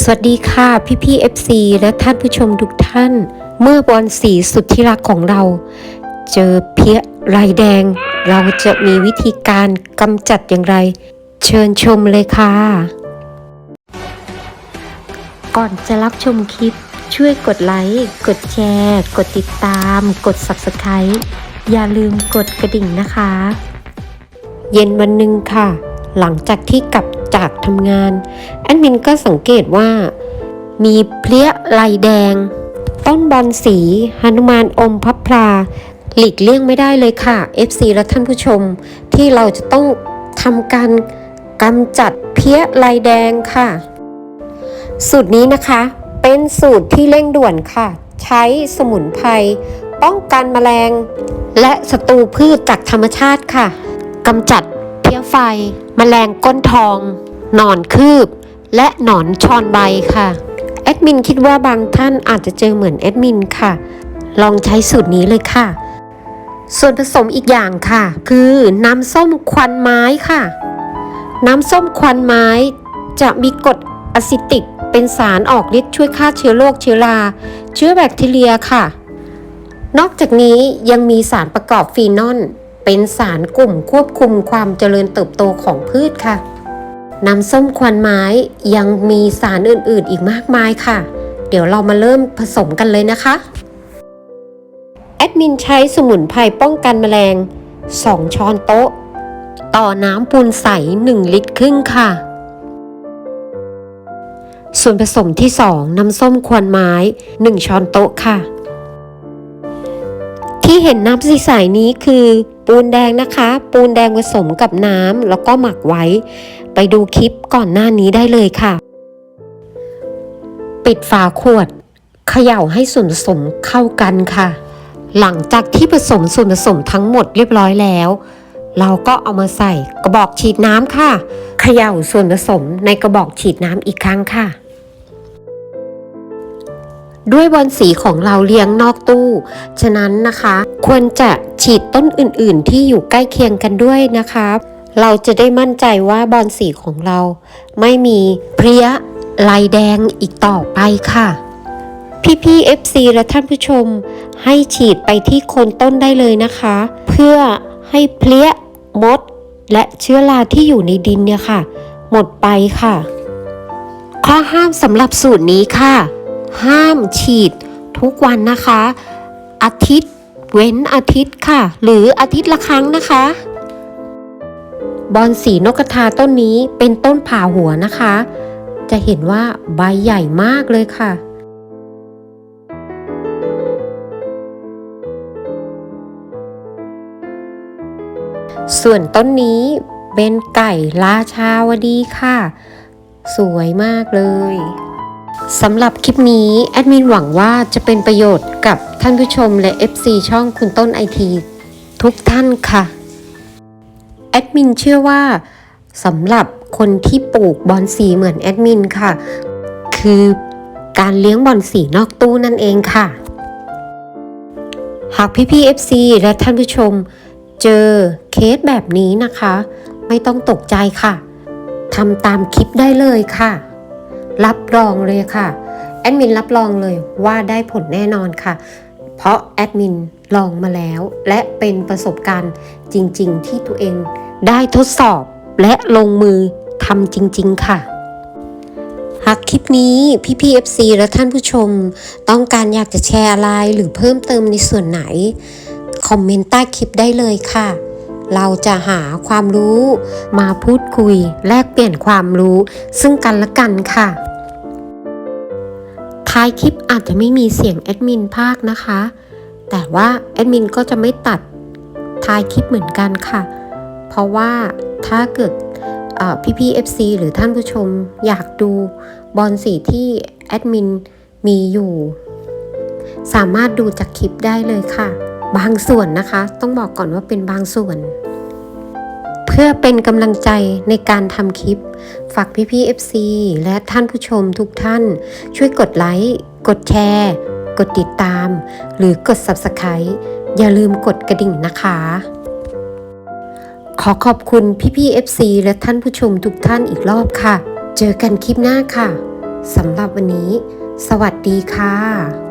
สวัสดีค่ะพี่พี่ FC และท่านผู้ชมทุกท่าน เมื่อบอลสีสุดที่รักของเรา เจอเพี้ยลายแดง เราจะมีวิธีการกำจัดอย่างไร เชิญชมเลยค่ะ ก่อนจะรับชมคลิปช่วยกดไลค์ กดแชร์ กดติดตาม กด Subscribe อย่าลืมกดกระดิ่งนะคะ เย็นวันหนึ่งค่ะ หลังจากที่กลับ จากทำงาน แอดมินก็สังเกตว่า มีเพลี้ยลายแดง ต้นบอลสีหนุมานอมพับพลา หลีกเลี่ยงไม่ได้เลยค่ะ FC และท่านผู้ชม ที่เราจะต้องทำการกำจัดเพี้ยลายแดงค่ะ สูตรนี้นะคะ เป็นสูตรที่เร่งด่วนค่ะ ใช้สมุนไพรป้องกันแมลง และศัตรูพืชจากธรรมชาติค่ะกำจัด ไฟแมลงก้นทอง หนอนคืบ และหนอนชอนใบค่ะแอดมินคิดว่าบางท่านอาจจะเจอเหมือนแอดมินค่ะ ลองใช้สูตรนี้เลยค่ะ ส่วนผสมอีกอย่างค่ะ คือน้ำส้มควันไม้ค่ะ น้ำส้มควันไม้จะมีกรดอะซิติกเป็นสารออกฤทธิ์ช่วยฆ่าเชื้อโรคเชื้อรา เชื้อแบคทีเรียค่ะ นอกจากนี้ยังมีสารประกอบฟีนอล เป็นสารกลุ่มควบคุมความเจริญเติบโตของพืชค่ะ น้ำส้มควันไม้ยังมีสารอื่นๆอีกมากมายค่ะ เดี๋ยวเรามาเริ่มผสมกันเลยนะคะ แอดมินใช้สมุนไพรป้องกันแมลง 2 ช้อนโต๊ะ ต่อน้ำปูนใส 1 ลิตรครึ่งค่ะ ส่วนผสมที่ 2 น้ำส้มควันไม้ 1 ช้อนโต๊ะค่ะ ที่เห็นน้ำใสๆนี้คือ ปูนแดงนะคะ ปูนแดงผสมกับน้ำแล้วก็หมักไว้ ไปดูคลิปก่อนหน้านี้ได้เลยค่ะ ปิดฝาขวดเขย่าให้ส่วนผสมเข้ากันค่ะ หลังจากที่ผสมส่วนผสมทั้งหมดเรียบร้อยแล้ว เราก็เอามาใส่กระบอกฉีดน้ำค่ะ เขย่าส่วนผสมในกระบอกฉีดน้ำอีกครั้งค่ะ ด้วยบอลสีของเราเลี้ยงนอกตู้ ฉะนั้นนะคะ ควรจะฉีดต้นอื่นๆ ที่อยู่ใกล้เคียงกันด้วยนะคะ เราจะได้มั่นใจว่าบอลสีของเรา ไม่มีเพลี้ยลายแดงอีกต่อไปค่ะพี่ๆ FC และท่านผู้ชม ให้ฉีดไปที่โคนต้นได้เลยนะคะ เพื่อให้เพลี้ยมด และเชื้อราที่อยู่ในดินเนี่ยค่ะ หมดไปค่ะ ข้อห้ามสำหรับสูตรนี้ค่ะ ห้ามฉีด ทุกวันนะคะ อาทิตย์เว้นอาทิตย์ค่ะ หรืออาทิตย์ละครั้งนะคะ บอนสีนกกระทาต้นนี้เป็นต้นผ่าหัวนะคะ จะเห็นว่าใบใหญ่มากเลยค่ะส่วนต้นนี้เป็นไก่ราชาวดีค่ะ สวยมากเลย สำหรับคลิปนี้แอดมินหวังว่าจะเป็นประโยชน์กับท่านผู้ชมและ FC ช่องคุณต้นไอทีทุกท่านค่ะ แอดมินเชื่อว่าสำหรับคนที่ปลูกบอนสีเหมือนแอดมินค่ะ คือการเลี้ยงบอนสีนอกตู้นั่นเองค่ะ หากพี่ๆ FC และท่านผู้ชมเจอเคสแบบนี้นะคะ ไม่ต้องตกใจค่ะทำตามคลิปได้เลยค่ะ รับรองเลยค่ะแอดมินรับรองเลยว่าได้ผลแน่นอนค่ะ เพราะแอดมินลองมาแล้ว และเป็นประสบการณ์จริง ๆ ที่ตัวเองได้ทดสอบและลงมือทำจริง ๆ ค่ะหากคลิปนี้พี่พี FC และท่านผู้ชม ต้องการอยากจะแชร์อะไรหรือเพิ่มเติมในส่วนไหน คอมเมนต์ใต้คลิปได้เลยค่ะ เราจะหาความรู้มาพูดคุย แลกเปลี่ยนความรู้ซึ่งกันและกันค่ะ ท้ายคลิปอาจจะไม่มีเสียงแอดมินภาคนะคะ แต่ว่าแอดมินก็จะไม่ตัดท้ายคลิปเหมือนกันค่ะ เพราะว่าถ้าเกิดพี่พี่ๆ FC หรือท่านผู้ชมอยากดูบอลสีที่แอดมินมีอยู่ สามารถดูจากคลิปได้เลยค่ะ บางส่วนนะคะ ต้องบอกก่อนว่าเป็นบางส่วน เพื่อเป็นกำลังใจในการทำคลิป ฝากพี่ๆ FC และท่านผู้ชมทุกท่าน ช่วยกดไลค์กดแชร์ กดติดตาม หรือกด Subscribe อย่าลืมกดกระดิ่งนะคะ ขอขอบคุณพี่ๆ FC และท่านผู้ชมทุกท่านอีกรอบค่ะ เจอกันคลิปหน้าค่ะสำหรับวันนี้ สวัสดีค่ะ